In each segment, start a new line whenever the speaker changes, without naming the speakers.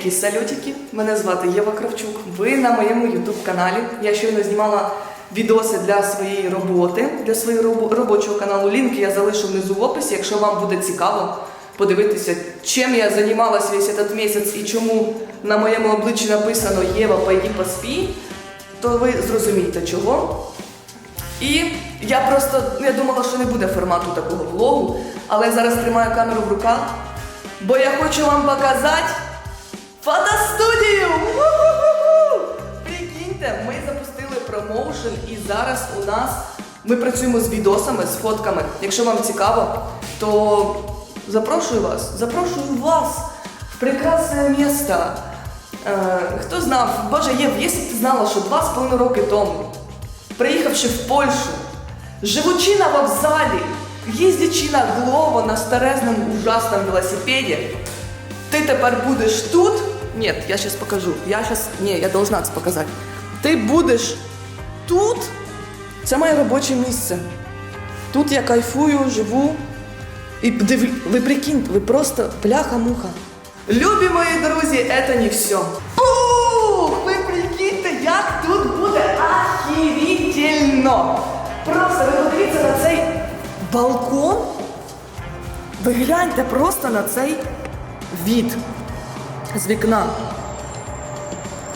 Приветики, салютики. Мене звати Єва Кравчук. Ви на моєму YouTube каналі. Я щойно знімала відоси для своєї роботи, для свого робочого каналу. Лінки я залишу внизу в описі, якщо вам буде цікаво подивитися, чим я займалась весь этот місяць і чому на моєму обличчі написано Єва, пойди поспі, то ви зрозумієте чого. І я просто ну, я думала, що не буде формату такого влогу, але я зараз тримаю камеру в руках, бо я хочу вам показати фотостудію! Прикиньте, ми запустили промоушен і зараз у нас ми працюємо з відосами, з фотками. Якщо вам цікаво, то запрошую вас, запрошую вас в прекрасне місто. Е, хто знав, Боже, Єв, якщо ти знала, що два з половиною роки тому приїхавши в Польщу, живучи на вокзалі, їздячи на Глово на старезному ужасному велосипеді, ти тепер будеш тут. Ні, я зараз покажу. Я зараз. Ні, я должна це показати. Ти будеш тут. Це моє робоче місце. Тут я кайфую, живу. І див... ви прикиньте, ви просто бляха-муха. Любі мої друзі, це не все. Ух, ви прикиньте, як тут буде ахірительно. Просто ви подивіться на цей балкон. Ви гляньте просто на цей від З вікна.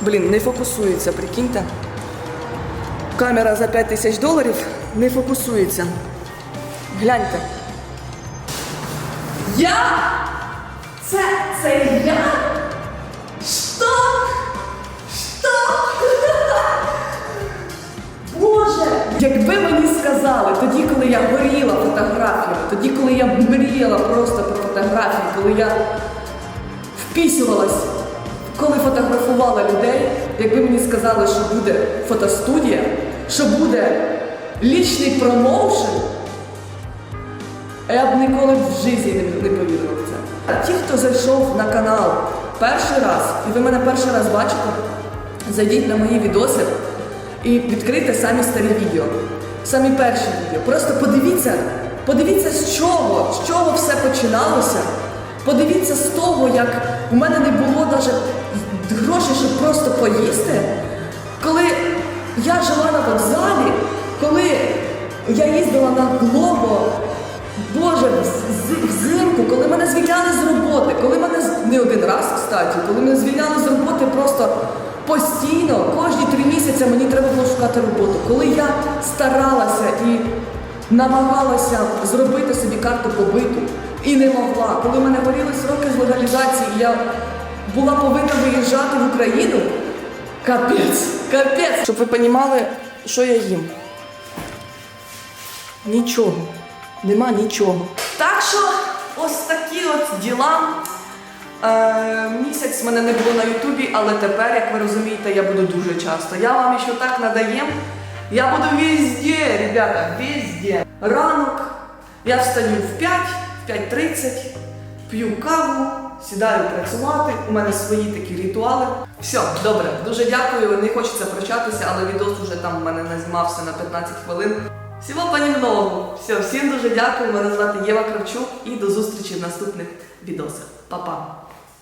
Блін, не фокусується, прикиньте. Камера за 5 тисяч доларів не фокусується. Гляньте. Я? Це, це я? Що? Що? Боже! Якби мені сказали, тоді, коли я горіла фотографіями, тоді, коли я мріяла просто про фотографії, коли я впісювалась, коли фотографувала людей, якби мені сказали, що буде фотостудія, що буде лічний промоушен, я б ніколи в житті не, повірила в це. А ті, хто зайшов на канал перший раз, і ви мене перший раз бачите, зайдіть на мої відоси і відкрийте самі старі відео. Самі перші відео. Просто подивіться, подивіться з чого, з чого все починалося. Подивіться з того, як у мене не було навіть грошей, щоб просто поїсти. Коли я жила на вокзалі, коли я їздила на Глобо, Боже, взимку, коли мене звільняли з роботи, коли мене не один раз, кстати, коли мене звільняли з роботи просто постійно, кожні три місяці мені треба було шукати роботу. Коли я старалася і намагалася зробити собі карту побиту і не могла, коли в мене горіли сроки з легалізації, я була повинна виїжджати в Україну. Капець, капець. Щоб ви розуміли, що я їм. Нічого. Нема нічого. Так що ось такі от діла. Е, місяць мене не було на Ютубі, але тепер, як ви розумієте, я буду дуже часто. Я вам ще так надаєм. Я буду везде, ребята, везде. Ранок. Я встаю в 5, в 5.30, п'ю каву, сідаю працювати. У мене свої такі ритуали. Все, добре, дуже дякую. Не хочеться прощатися, але відос уже там в мене назнімався на 15 хвилин. Всього понемногу. Все, всім дуже дякую. Мене звати Єва Кравчук і до зустрічі в наступних відосах. Па-па!